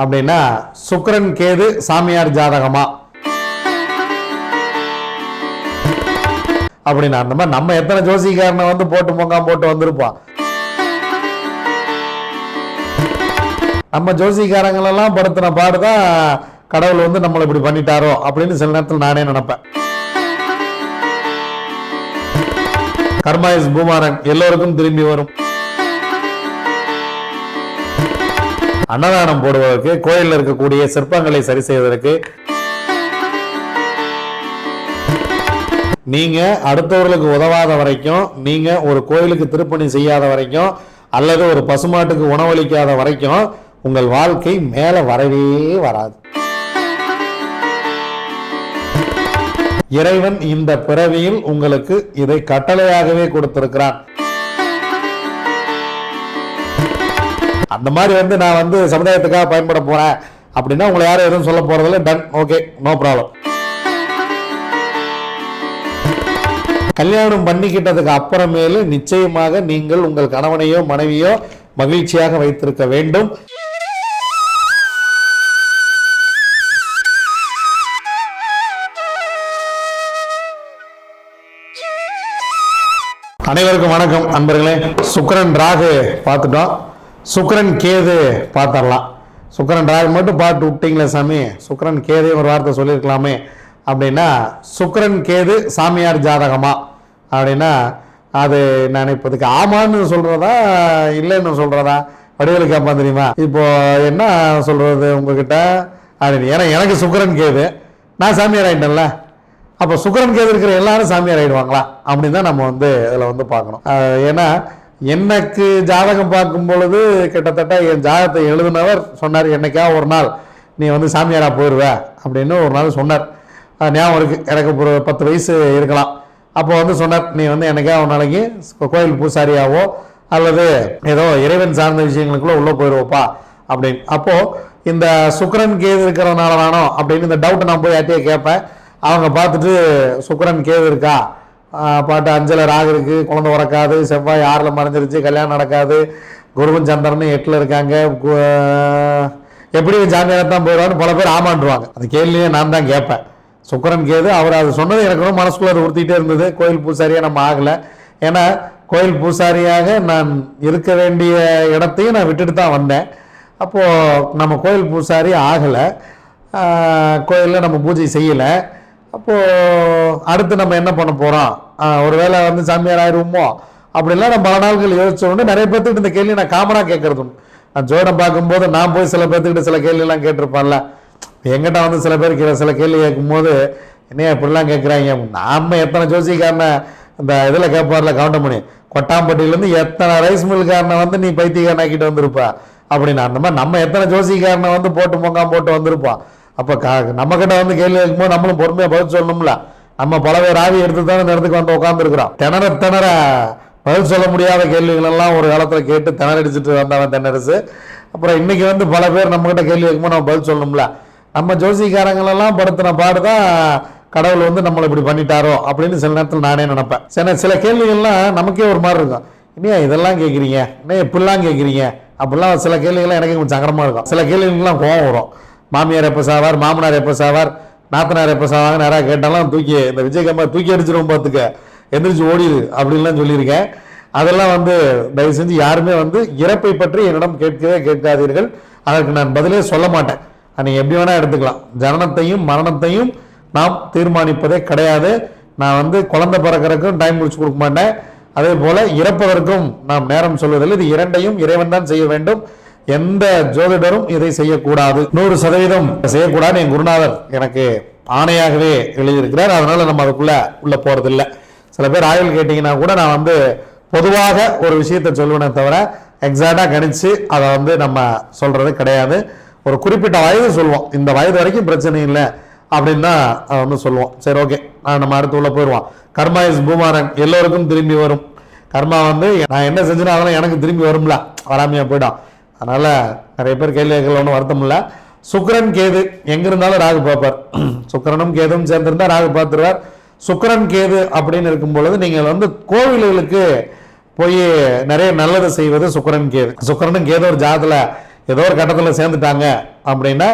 அப்படின்னா சுக்கரன் கேது சாமியார் ஜாதகமா? அப்படின்னா அந்த மாதிரி நம்ம எத்தனை ஜோசிக்காரனை வந்து போட்டு பொங்காம் போட்டு வந்திருப்போம்? நம்ம ஜோசிக்காரங்களெல்லாம் படுத்தின பாடுதான் கடவுள் வந்து நம்மளை இப்படி பண்ணிட்டாரோ அப்படின்னு சில நேரத்தில் நானே நினைப்பேன். கர்மாயிஸ் பூமாரன் எல்லோருக்கும் திரும்பி வரும். அன்னதானம் போடுவதற்கு கோயிலில் இருக்கக்கூடிய சிற்பங்களை சரி செய்வதற்கு. நீங்க அடுத்தவர்களுக்கு உதவாத வரைக்கும் நீங்க ஒரு கோயிலுக்கு திருப்பணி செய்யாத வரைக்கும் அல்லது ஒரு பசுமாட்டுக்கு உணவளிக்காத வரைக்கும் உங்கள் வாழ்க்கை மேல வரவே வராது. இறைவன் இந்த பிறவியில் உங்களுக்கு இதை கட்டளையாகவே கொடுத்திருக்கிறான். அந்த மாதிரி வந்து நான் வந்து சமுதாயத்துக்காக பயன்பட போறேன். அப்படின்னா உங்களை யாரும் எதுவும் சொல்ல போறதில்ல. டன் ஓகே நோ ப்ராப்ளம் கல்யாணம் பண்ணிக்கிட்டதுக்கு அப்புறமேலு நிச்சயமாக நீங்கள் உங்கள் கணவனையோ மனைவியோ மகிழ்ச்சியாக வைத்திருக்க வேண்டும். அனைவருக்கும் வணக்கம். அன்பர்களே சுக்கிரன் ராகு பார்த்துட்டோம். சுக்கரன் கேது பார்த்துடலாம். சுக்கரன் ராகு மட்டும் பார்த்து விட்டீங்களே சாமி. சுக்கரன் கேதே ஒரு வார்த்தை சொல்லியிருக்கலாமே. அப்படின்னா சுக்கிரன் கேது சாமியார் ஜாதகமா? அப்படின்னா அது நான் இப்போதைக்கு ஆமான்னு சொல்கிறதா இல்லைன்னு சொல்கிறதா வடிவேலு கேட்பான் தெரியுமா? இப்போ என்ன சொல்கிறது உங்ககிட்ட? அப்படின்னு. ஏன்னா எனக்கு சுக்கரன் கேது. நான் சாமியார் ஆகிட்டேன்ல அப்போ சுக்கரன் கேது இருக்கிற எல்லாரும் சாமியார் ஆகிடுவாங்களா அப்படின்னு தான் நம்ம வந்து இதில் வந்து பார்க்கணும். ஏன்னா எனக்கு ஜாதகம் பார்க்கும் பொழுது கிட்டத்தட்ட என் ஜாதகத்தை எழுதினவர் சொன்னார் என்னைக்கா ஒரு நாள் நீ வந்து சாமியாரா போயிடுவ அப்படின்னு ஒரு நாள் சொன்னார். ஞாபகம் இருக்கு. எனக்கு ஒரு பத்து வயசு இருக்கலாம். அப்போ வந்து சொன்னார் நீ வந்து என்னைக்கா ஒரு நாளைக்கு கோயில் பூசாரியாவோ அல்லது ஏதோ இறைவன் சார்ந்த விஷயங்களுக்குள்ள உள்ளே போயிடுவோப்பா அப்படின்னு. அப்போது இந்த சுக்கரன் கேது இருக்கிறனால தானோ அப்படின்னு இந்த டவுட்டை நான் போய் யார்ட்டையே கேட்பேன். அவங்க பார்த்துட்டு சுக்கரன் கேது இருக்கா? பாட்டு அஞ்சல ராகு இருக்கு குழந்தை உறக்காது செவ்வாய் ஆறில் மறைஞ்சிருச்சு கல்யாணம் நடக்காது குருவன் சந்திரன் எட்டில் இருக்காங்க. எப்படி ஜாமியாக தான் போயிடுவான்னு பல பேர் ஆமாண்டுவாங்க அந்த கேள்வியே நான் தான் கேட்பேன். சுக்கரன் கேது அவர் அது சொன்னது எனக்கு ரொம்ப மனசுக்குள்ள அது உறுத்திட்டே இருந்தது. கோயில் பூசாரியாக நம்ம ஆகலை. ஏன்னா கோயில் பூசாரியாக நான் இருக்க வேண்டிய இடத்தையும் நான் விட்டுட்டு தான் வந்தேன். அப்போது நம்ம கோயில் பூசாரி ஆகலை. கோயிலில் நம்ம பூஜை செய்யலை. அப்போது அடுத்து நம்ம என்ன பண்ண போகிறோம் ஒருவேளை வந்து சாமியார் ஆயிடுவோமோ அப்படிலாம் நான் பல நாள்கள் யோசிச்சோன்னு நிறைய பேர்த்துக்கிட்ட இந்த கேள்வி நான் காமனாக கேட்கறது நான் ஜோடம் பார்க்கும்போது நான் போய் சில பேர்த்துக்கிட்ட சில கேள்வியெல்லாம் கேட்டிருப்பான்ல. எங்கிட்ட வந்து சில பேர் சில கேள்வி கேட்கும்போது என்னையா இப்படிலாம் கேட்குறாங்க? நாம் எத்தனை ஜோசிக்காரனை இந்த இதில் கேட்பார்ல கவுண்டமணி? கொட்டாம்பட்டியிலேருந்து எத்தனை ரைஸ் மில்காரனை வந்து நீ பைத்தியக்காரனாக்கிட்டு வந்திருப்பா? அப்படின்னு அந்த மாதிரி நம்ம எத்தனை ஜோசிக்காரனை வந்து போட்டு பொங்காம் போட்டு வந்திருப்போம்? அப்போ கா நம்ம கிட்ட வந்து கேள்வி கேட்கும்போது நம்மளும் பொறுமையாக பதில் சொல்லணும்ல. நம்ம பல பேர் ஆவி எடுத்து தானே இந்த இடத்துக்கு வந்து உட்காந்துருக்குறோம் திணற திணற பதில் சொல்ல முடியாத கேள்விகள் எல்லாம் ஒரு காலத்தில் கேட்டு திணறடிச்சிட்டு வந்தவன் தென்னரசு. அப்புறம் இன்றைக்கி வந்து பல பேர் நம்மக்கிட்ட கேள்வி கேட்கும்போது நம்ம பதில் சொல்லணும்ல. நம்ம ஜோசிக்காரங்களெல்லாம் படுத்தின பாடுதான் கடவுள் வந்து நம்மளை இப்படி பண்ணிட்டாரோ அப்படின்னு சில நேரத்தில் நானே நினப்பேன். சில சில கேள்விகள்லாம் நமக்கே ஒரு மாதிரி இருக்கும். இனியா இதெல்லாம் கேட்குறீங்க? இன்னும் எப்படிலாம் கேட்குறீங்க? அப்படிலாம் சில கேள்விகள்லாம் எனக்கு கொஞ்சம் சங்கடமாக இருக்கும். சில கேள்விகள்லாம் கோவம் வரும். மாமியார் எப்போ சாவார் மாமனார் எப்போ சாவார் நாத்தனார் எப்போ சாவாங்க நிறையா கேட்டாலும் தூக்கி இந்த விஜயகம்மா தூக்கி அடிச்சிடும் பார்த்துக்க எந்திரிச்சு ஓடிடு அப்படின்லாம் சொல்லியிருக்கேன். அதெல்லாம் வந்து தயவு செஞ்சு யாருமே வந்து இறப்பை பற்றி என்னிடம் கேட்கவே கேட்காதீர்கள். அதற்கு நான் பதிலே சொல்ல மாட்டேன். நீங்கள் எப்படி வேணால் எடுத்துக்கலாம். ஜனனத்தையும் மரணத்தையும் நாம் தீர்மானிப்பதே கிடையாது. நான் வந்து குழந்தை பிறக்கறதுக்கும் டைம் முடிச்சு கொடுக்க மாட்டேன். அதே போல் இறப்பதற்கும் நாம் நேரம் சொல்வதில்லை. இது இரண்டையும் இறைவன் தான் செய்ய வேண்டும். எந்த ஜோதிடரும் இதை செய்யக்கூடாது. நூறு சதவீதம் செய்யக்கூடாது என் குருநாதர் எனக்கு ஆணையாகவே எழுதியிருக்கிறார். அதனால நம்ம அதுக்குள்ள உள்ள போறதில்லை. சில பேர் ஆயுள் கேட்டீங்கன்னா கூட நான் வந்து பொதுவாக ஒரு விஷயத்தை சொல்லுவேனே தவிர எக்ஸாக்டாக கணிச்சு அதை வந்து நம்ம சொல்றது கிடையாது. ஒரு குறிப்பிட்ட வயது சொல்லுவோம். இந்த வயது வரைக்கும் பிரச்சனை இல்லை அப்படின்னு தான் அதை வந்து சொல்லுவோம். சரி ஓகே நம்ம அடுத்து உள்ள போயிடுவோம். கர்மா இஸ் பூமாரன் எல்லோருக்கும் திரும்பி வரும். கர்மா வந்து நான் என்ன செஞ்சேன்னா அதெல்லாம் எனக்கு திரும்பி வரும்ல. வராமையா போயிடும். அதனால் நிறைய பேர் கேள்வி கேட்கல ஒன்றும் வருத்தம் இல்லை. சுக்கிரன் கேது எங்கே இருந்தாலும் ராகு பார்ப்பார். சுக்கிரனும் கேதும் சேர்ந்திருந்தால் ராகு பார்த்துருவார். சுக்கரன் கேது அப்படின்னு இருக்கும் பொழுது நீங்கள் வந்து கோவில்களுக்கு போய் நிறைய நல்லது செய்வது சுக்கரன் கேது. சுக்கரனும் கேது ஒரு ஜாதத்தில் ஏதோ ஒரு கட்டத்தில் சேர்ந்துட்டாங்க அப்படின்னா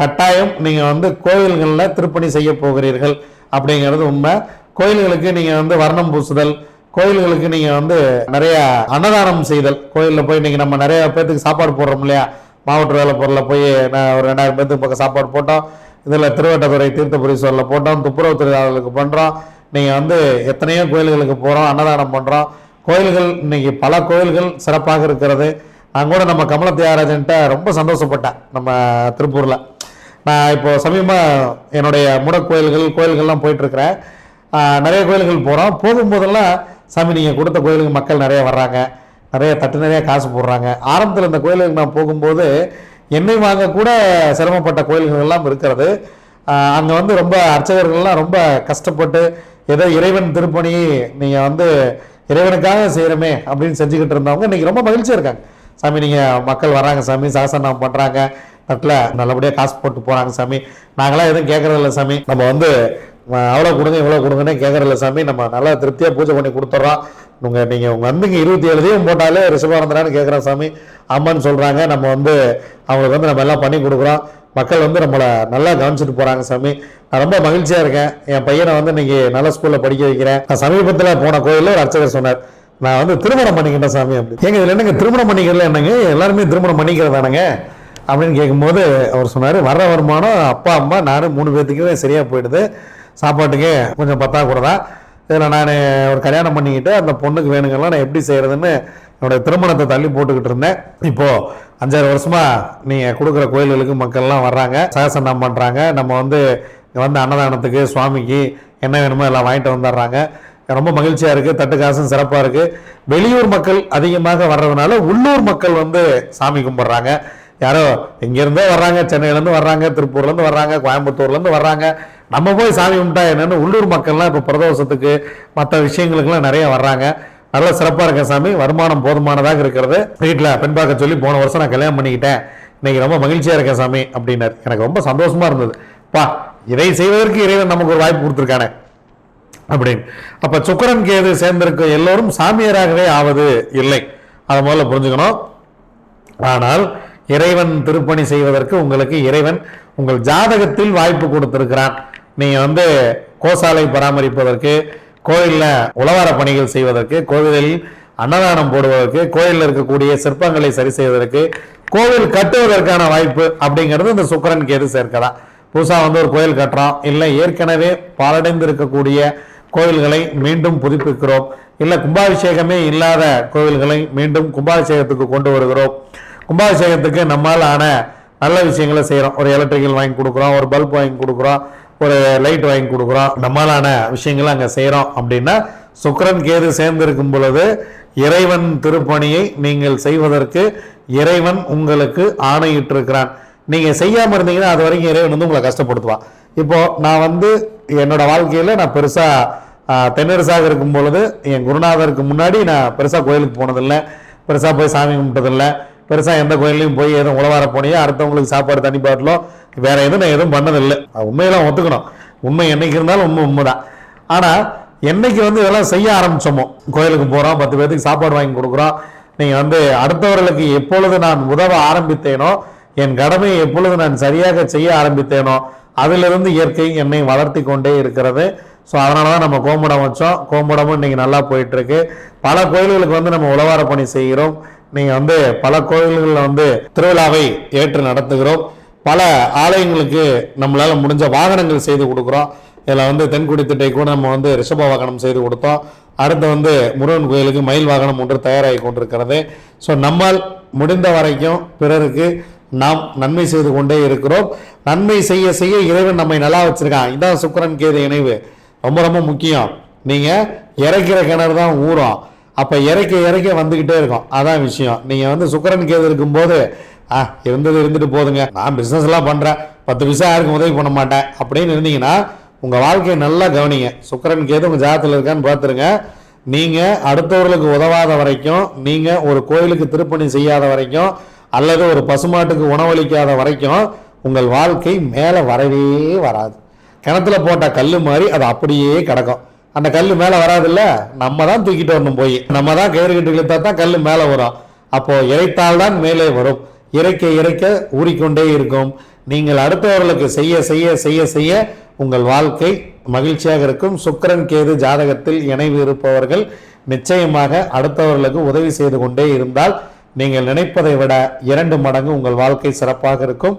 கட்டாயம் நீங்கள் வந்து கோவில்களில் திருப்பணி செய்ய போகிறீர்கள் அப்படிங்கிறது உண்மை. கோயில்களுக்கு நீங்கள் வந்து வர்ணம் பூசுதல் கோயில்களுக்கு நீங்கள் வந்து நிறைய அன்னதானம் செய்தல். கோயிலில் போய் நீங்கள் நம்ம நிறைய பேர்த்துக்கு சாப்பாடு போடுறோம் இல்லையா? மாவட்ட வேலை பொருளில் போய் நான் ஒரு ரெண்டாயிரம் பேர்த்துக்கு பக்கம் சாப்பாடு போட்டோம். இதில் திருவட்டத்துறை தீர்த்தபுரீஸ்வரில் போட்டோம். துப்புரவு தொழிலாளர்களுக்கு பண்ணுறோம் நீங்கள் வந்து எத்தனையோ கோயில்களுக்கு போகிறோம் அன்னதானம் பண்ணுறோம் கோயில்கள் இன்னைக்கு பல கோயில்கள் சிறப்பாக இருக்கிறது. நான் கூட நம்ம கமல தியாகராஜன்ட்ட ரொம்ப சந்தோஷப்பட்டேன் நம்ம திருப்பூரில். நான் இப்போ சமீபமாக என்னுடைய முடக்கோயில்கள் கோயில்கள்லாம் போயிட்டுருக்கிறேன் நிறைய கோயில்கள் போகிறோம் போகும்போதெல்லாம் சாமி நீங்கள் கொடுத்த கோயிலுக்கு மக்கள் நிறைய வர்றாங்க. நிறைய தட்டு நிறைய காசு போடுறாங்க. ஆரம்பத்தில் இந்த கோயிலுக்கு நான் போகும்போது எண்ணெய் வாங்க கூட சிரமப்பட்ட கோயில்கள்லாம் இருக்கிறது. அங்கே வந்து ரொம்ப அர்ச்சகர்கள்லாம் ரொம்ப கஷ்டப்பட்டு ஏதோ இறைவன் திருப்பணி நீங்கள் வந்து இறைவனுக்காக செய்கிறோமே அப்படின்னு செஞ்சுக்கிட்டு இருந்தவங்க இன்றைக்கி ரொம்ப மகிழ்ச்சியாக இருக்காங்க. சாமி நீங்கள் மக்கள் வராங்க சாமி சாசனம் பண்ணுறாங்க தட்டில் நல்லபடியாக காசு போட்டு போகிறாங்க சாமி. நாங்களாம் எதுவும் கேட்குறதில்ல சாமி. நம்ம வந்து அவ்வளோ கொடுங்க இவ்வளோ கொடுங்கன்னு கேட்குறதில்ல சாமி. நம்ம நல்லா திருப்தியாக பூஜை பண்ணி கொடுத்துட்றோம் உங்கள் நீங்கள் உங்கள் வந்துங்க இருபத்தி ஏழு தீபம் போட்டாலே ரிஷபானந்தரான்னு கேட்குறோம் சாமி. அம்மன்னு சொல்கிறாங்க நம்ம வந்து அவங்களுக்கு வந்து நம்ம எல்லாம் பண்ணி கொடுக்குறோம். மக்கள் வந்து நம்மளை நல்லா கவனிச்சிட்டு போகிறாங்க சாமி. நான் ரொம்ப மகிழ்ச்சியாக இருக்கேன். என் பையனை வந்து இன்றைக்கி நல்ல ஸ்கூலில் படிக்க வைக்கிறேன். நான் சமீபத்தில் போன கோயிலில் ஒரு அர்ச்சகர் சொன்னார். நான் வந்து திருமணம் பண்ணிக்கிட்டேன் சாமி அப்படி எங்கள் இதில் என்னங்க திருமணம் பண்ணிக்கிறதுல என்னங்க? எல்லாருமே திருமணம் பண்ணிக்கிறதானுங்க? அப்படின்னு கேட்கும்போது அவர் சொன்னார் வர்ற வருமானம் அப்பா அம்மா நானும் மூணு பேர்த்துக்குமே சரியாக போயிடுது. சாப்பாட்டுக்கு கொஞ்சம் பத்தாக்குறதா தான் இதில் நான் ஒரு கல்யாணம் பண்ணிக்கிட்டு அந்த பொண்ணுக்கு வேணுங்கெல்லாம் நான் எப்படி செய்கிறதுன்னு என்னோட திருமணத்தை தள்ளி போட்டுக்கிட்டு இருந்தேன். இப்போது அஞ்சாறு வருஷமாக நீங்கள் கொடுக்குற கோயில்களுக்கு மக்கள்லாம் வர்றாங்க சகசனம் பண்ணுறாங்க நம்ம வந்து வந்து அன்னதானத்துக்கு சுவாமிக்கு என்ன வேணுமோ எல்லாம் வாங்கிட்டு வந்துடுறாங்க ரொம்ப மகிழ்ச்சியாக இருக்குது தட்டு காசும் சிறப்பாக இருக்குது வெளியூர் மக்கள் அதிகமாக வர்றதுனால உள்ளூர் மக்கள் வந்து சாமி கும்பிட்றாங்க. யாரோ இங்கேருந்தே வர்றாங்க சென்னையிலேருந்து வர்றாங்க திருப்பூர்லேருந்து வர்றாங்க கோயம்புத்தூர்லேருந்து வர்றாங்க. நம்ம போய் சாமி கும்பிட்டா என்னென்னு உள்ளூர் மக்கள்லாம் இப்போ பிரதோஷத்துக்கு மற்ற விஷயங்களுக்கெல்லாம் நிறைய வர்றாங்க. நல்ல சிறப்பாக இருக்கேன் சாமி. வருமானம் போதுமானதாக இருக்கிறது. வீட்டில் பெண் பார்க்க சொல்லி போன வருஷம் நான் கல்யாணம் பண்ணிக்கிட்டேன். இன்னைக்கு ரொம்ப மகிழ்ச்சியாக இருக்கேன் சாமி அப்படின்னாரு. எனக்கு ரொம்ப சந்தோஷமாக இருந்தது. பா இதை செய்வதற்கு இறைவன் நமக்கு ஒரு வாய்ப்பு கொடுத்துருக்கானே அப்படின்னு. அப்போ சுக்கரன் கேது சேர்ந்திருக்க எல்லோரும் சாமியாராகவே ஆவது இல்லை. அதை முதல்ல புரிஞ்சுக்கணும். ஆனால் இறைவன் திருப்பணி செய்வதற்கு உங்களுக்கு இறைவன் உங்கள் ஜாதகத்தில் வாய்ப்பு கொடுத்திருக்கிறான். நீங்கள் வந்து கோசாலை பராமரிப்பதற்கு கோயிலில் உழவார பணிகள் செய்வதற்கு கோவிலில் அன்னதானம் போடுவதற்கு கோயிலில் இருக்கக்கூடிய சிற்பங்களை சரி செய்வதற்கு கோவில் கட்டுவதற்கான வாய்ப்பு அப்படிங்கிறது இந்த சுக்கரன் கேது சேர்க்கலாம் புதுசா வந்து ஒரு கோயில் கட்டுறோம். இல்லை ஏற்கனவே பாலடைந்து இருக்கக்கூடிய கோயில்களை மீண்டும் புதுப்பிக்கிறோம். இல்லை கும்பாபிஷேகமே இல்லாத கோவில்களை மீண்டும் கும்பாபிஷேகத்துக்கு கொண்டு வருகிறோம். கும்பாபிஷேகத்துக்கு நம்மால் ஆன நல்ல விஷயங்களை செய்கிறோம் ஒரு எலக்ட்ரிக்கல் வாங்கி கொடுக்குறோம் ஒரு பல்ப் வாங்கி கொடுக்குறோம் ஒரு லைட் வாங்கி கொடுக்குறோம். நம்மளான விஷயங்களை அங்கே செய்கிறோம் அப்படின்னா சுக்கரன் கேது சேர்ந்திருக்கும் பொழுது இறைவன் திருப்பணியை நீங்கள் செய்வதற்கு இறைவன் உங்களுக்கு ஆணையிட்டிருக்கிறான். நீங்கள் செய்யாமல் இருந்தீங்கன்னா அது வரைக்கும் இறைவன் வந்து உங்களை கஷ்டப்படுத்துவான். இப்போது நான் வந்து என்னோடய வாழ்க்கையில் நான் பெருசாக தென்னரசாக இருக்கும் பொழுது என் குருநாதருக்கு முன்னாடி நான் பெருசாக கோயிலுக்கு போனதில்லை. பெருசாக போய் சாமி கும்பிட்டதில்லை. பெருசாக எந்த கோயிலையும் போய் எதுவும் உழவார போனியோ? அடுத்தவங்களுக்கு சாப்பாடு தண்ணி பாட்டிலோ? வேற எதுவும் நான் எதுவும் பண்ணதில்லை. உண்மையெல்லாம் ஒத்துக்கணும். உண்மை என்னைக்கு இருந்தாலும் உண்மை உண்மை தான் ஆனால் என்னைக்கு வந்து இதெல்லாம் செய்ய ஆரம்பிச்சோமோ? கோயிலுக்கு போகிறோம் பத்து பேர்த்துக்கு சாப்பாடு வாங்கி கொடுக்குறோம். நீங்கள் வந்து அடுத்தவர்களுக்கு எப்பொழுது நான் உதவ ஆரம்பித்தேனோ என் கடமையை எப்பொழுது நான் சரியாக செய்ய ஆரம்பித்தேனோ அதிலிருந்து இயற்கை என்னை வளர்த்தி கொண்டே இருக்கிறது. ஸோ அதனால தான் நம்ம கோம்படம் வச்சோம். கோம்படமும் இன்னைக்கு நல்லா போயிட்டுருக்கு பல கோயில்களுக்கு வந்து நம்ம உழவார பணி செய்கிறோம். நீங்கள் வந்து பல கோயில்களில் வந்து திருவிழாவை ஏற்று நடத்துகிறோம். பல ஆலயங்களுக்கு நம்மளால் முடிஞ்ச வாகனங்கள் செய்து கொடுக்குறோம். இதில் வந்து தென்குடி திட்டை கூட நம்ம வந்து ரிஷப வாகனம் செய்து கொடுத்தோம். அடுத்து வந்து முருகன் கோயிலுக்கு மயில் வாகனம் ஒன்று தயாராகி கொண்டிருக்கிறது. ஸோ நம்மால் முடிந்த வரைக்கும் பிறருக்கு நாம் நன்மை செய்து கொண்டே இருக்கிறோம். நன்மை செய்ய செய்ய இறைவன் நம்மை நல்லா வச்சுருக்கான். இதான் சுக்கரன் கேது இணைவு. ரொம்ப ரொம்ப முக்கியம். நீங்கள் இறைக்கிற கிணறு தான் ஊறும். அப்போ இறைக்க இறைக்க வந்துக்கிட்டே இருக்கும். அதான் விஷயம். நீங்கள் வந்து சுக்கரன் கேது இருக்கும்போது ஆ இருந்தது இருந்துட்டு போதுங்க. நான் பிஸ்னஸ்லாம் பண்ணுறேன் பத்து பைசா யாருக்கும் உதவி பண்ண மாட்டேன். அப்படின்னு இருந்தீங்கன்னா உங்கள் வாழ்க்கையை நல்லா கவனிங்க. சுக்கரன் கேது உங்கள் ஜாதத்தில் இருக்கான்னு பார்த்துருங்க. நீங்கள் அடுத்தவர்களுக்கு உதவாத வரைக்கும் நீங்கள் ஒரு கோயிலுக்கு திருப்பணி செய்யாத வரைக்கும் அல்லது ஒரு பசுமாட்டுக்கு உணவளிக்காத வரைக்கும் உங்கள் வாழ்க்கை மேலே வரவே வராது. கிணத்துல போட்ட கல் மாதிரி அது அப்படியே கிடக்கும். அந்த கல் மேலே வராதுல்ல? நம்ம தான் தூக்கிட்டு வரணும் போய். நம்ம தான் கயிறு கட்டு இழுத்தா தான் கல் மேலே வரும். அப்போது இறைத்தால் தான் மேலே வரும். இறைக்க இறைக்க ஊறிக்கொண்டே இருக்கும். நீங்கள் அடுத்தவர்களுக்கு செய்ய செய்ய செய்ய செய்ய உங்கள் வாழ்க்கை மகிழ்ச்சியாக இருக்கும். சுக்கிரன் கேது ஜாதகத்தில் இணைவு இருப்பவர்கள் நிச்சயமாக அடுத்தவர்களுக்கு உதவி செய்து கொண்டே இருந்தால் நீங்கள் நினைப்பதை விட இரண்டு மடங்கு உங்கள் வாழ்க்கை சிறப்பாக இருக்கும்.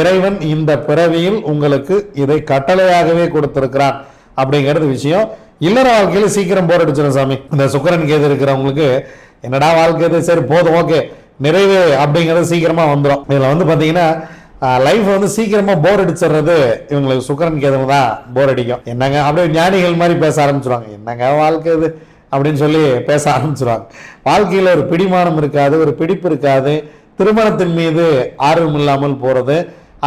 இறைவன் இந்த பிறவியில் உங்களுக்கு இதை கட்டளையாகவே கொடுத்திருக்கிறான். அப்படிங்கிறது விஷயம். இல்லற வாழ்க்கையில சீக்கிரம் போர் அடிச்சிடும் சாமி. இந்த சுக்கரன் கேது இருக்கிறவங்களுக்கு என்னடா வாழ்க்கை இது? சரி போதும் ஓகே. நிறைவு அப்படிங்கிறது சீக்கிரமா வந்துடும் இதுல வந்து பாத்தீங்கன்னா லைஃப் வந்து சீக்கிரமா போர் அடிச்சிடுறது இவங்களுக்கு சுக்கரன் கேது தான் போர் அடிக்கும். என்னங்க? அப்படியே ஞானிகள் மாதிரி பேச ஆரம்பிச்சிருவாங்க. என்னங்க வாழ்க்கை இது? அப்படின்னு சொல்லி பேச ஆரம்பிச்சிருவாங்க. வாழ்க்கையில் ஒரு பிடிமானம் இருக்காது ஒரு பிடிப்பு இருக்காது. திருமணத்தின் மீது ஆர்வம் இல்லாமல் போகிறது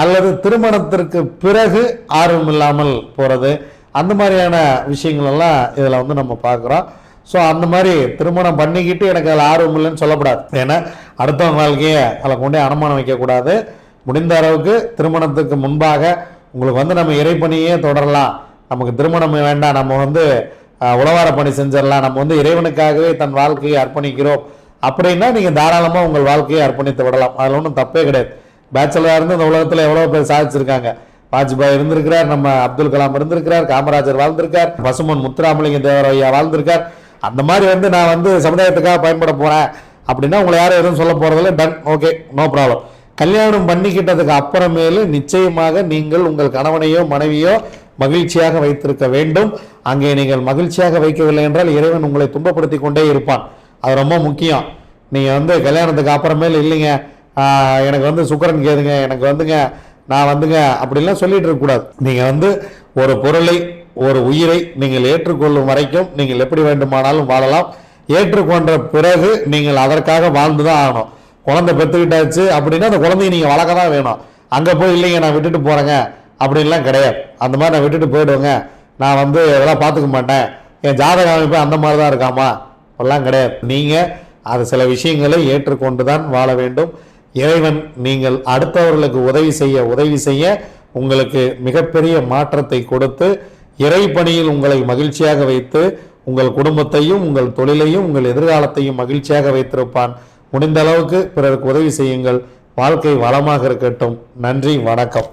அல்லது திருமணத்திற்கு பிறகு ஆர்வம் இல்லாமல் போகிறது அந்த மாதிரியான விஷயங்களெல்லாம் இதில் வந்து நம்ம பார்க்குறோம். ஸோ அந்த மாதிரி திருமணம் பண்ணிக்கிட்டு எனக்கு அதில் ஆர்வம் இல்லைன்னு சொல்லக்கூடாது. ஏன்னா அடுத்தவங்க வாழ்க்கையை அதில் கொண்டே அனுமானம் வைக்கக்கூடாது. முடிந்த அளவுக்கு திருமணத்துக்கு முன்பாக உங்களுக்கு வந்து நம்ம இறைப்பணியே தொடரலாம். நமக்கு திருமணம் வேண்டாம். நம்ம வந்து உழவார பணி செஞ்சிடலாம். நம்ம வந்து இறைவனுக்காகவே தன் வாழ்க்கையை அர்ப்பணிக்கிறோம். அப்படின்னா நீங்கள் தாராளமாக உங்கள் வாழ்க்கையை அர்ப்பணித்து விடலாம். அதில் ஒன்றும் தப்பே கிடையாது. பேச்சுலராக இருந்து இந்த உலகத்தில் எவ்வளோ பேர் சாதிச்சிருக்காங்க? வாஜ்பாய் இருந்திருக்கிறார் நம்ம அப்துல் கலாம் இருந்திருக்கிறார் காமராஜர் வாழ்ந்திருக்கார் பசுமன் முத்துராமலிங்க தேவர் வாழ்ந்திருக்கார். அந்த மாதிரி வந்து நான் வந்து சமுதாயத்துக்காக பயன்பட போறேன். அப்படின்னா உங்களை யாரும் எதுவும் சொல்ல போறதில்ல. டன் ஓகே நோ ப்ராப்ளம் கல்யாணம் பண்ணிக்கிட்டதுக்கு அப்புறமேலு நிச்சயமாக நீங்கள் உங்கள் கணவனையோ மனைவியோ மகிழ்ச்சியாக வைத்திருக்க வேண்டும். அங்கே நீங்கள் மகிழ்ச்சியாக வைக்கவில்லை என்றால் இறைவன் உங்களை துன்பப்படுத்தி கொண்டே இருப்பான். அது ரொம்ப முக்கியம். நீங்கள் வந்து கல்யாணத்துக்கு அப்புறமேல இல்லைங்க. எனக்கு வந்து சுக்கரன் கேதுங்க எனக்கு வந்துங்க நான் வந்துங்க அப்படிலாம் சொல்லிட்டு இருக்கக்கூடாது நீங்கள் வந்து ஒரு பொருளை ஒரு உயிரை நீங்கள் ஏற்றுக்கொள்ளும் வரைக்கும் நீங்கள் எப்படி வேண்டுமானாலும் வாழலாம். ஏற்றுக்கொண்ட பிறகு நீங்கள் அதற்காக வாழ்ந்து தான் ஆகணும். குழந்தை பெற்றுக்கிட்டாச்சு அப்படின்னா அந்த குழந்தைய நீங்கள் வளர்க்க தான் வேணும். அங்கே போய் இல்லைங்க நான் விட்டுட்டு போகிறேங்க அப்படின்லாம் கிடையாது. அந்த மாதிரி நான் விட்டுட்டு போயிடுவேங்க. நான் வந்து இதெல்லாம் பார்த்துக்க மாட்டேன். என் ஜாதக அமைப்பு அந்த மாதிரி தான் இருக்காமா? அப்படிலாம் கிடையாது. நீங்கள் அது சில விஷயங்களை ஏற்றுக்கொண்டு தான் வாழ வேண்டும். இறைவன் நீங்கள் அடுத்தவர்களுக்கு உதவி செய்ய உதவி செய்ய உங்களுக்கு மிகப்பெரிய மாற்றத்தை கொடுத்து இறைப்பணியில் உங்களை மகிழ்ச்சியாக வைத்து உங்கள் குடும்பத்தையும் உங்கள் தொழிலையும் உங்கள் எதிர்காலத்தையும் மகிழ்ச்சியாக வைத்திருப்பான். முடிந்த அளவுக்கு பிறருக்கு உதவி செய்யுங்கள். வாழ்க்கை வளமாக இருக்கட்டும். நன்றி வணக்கம்.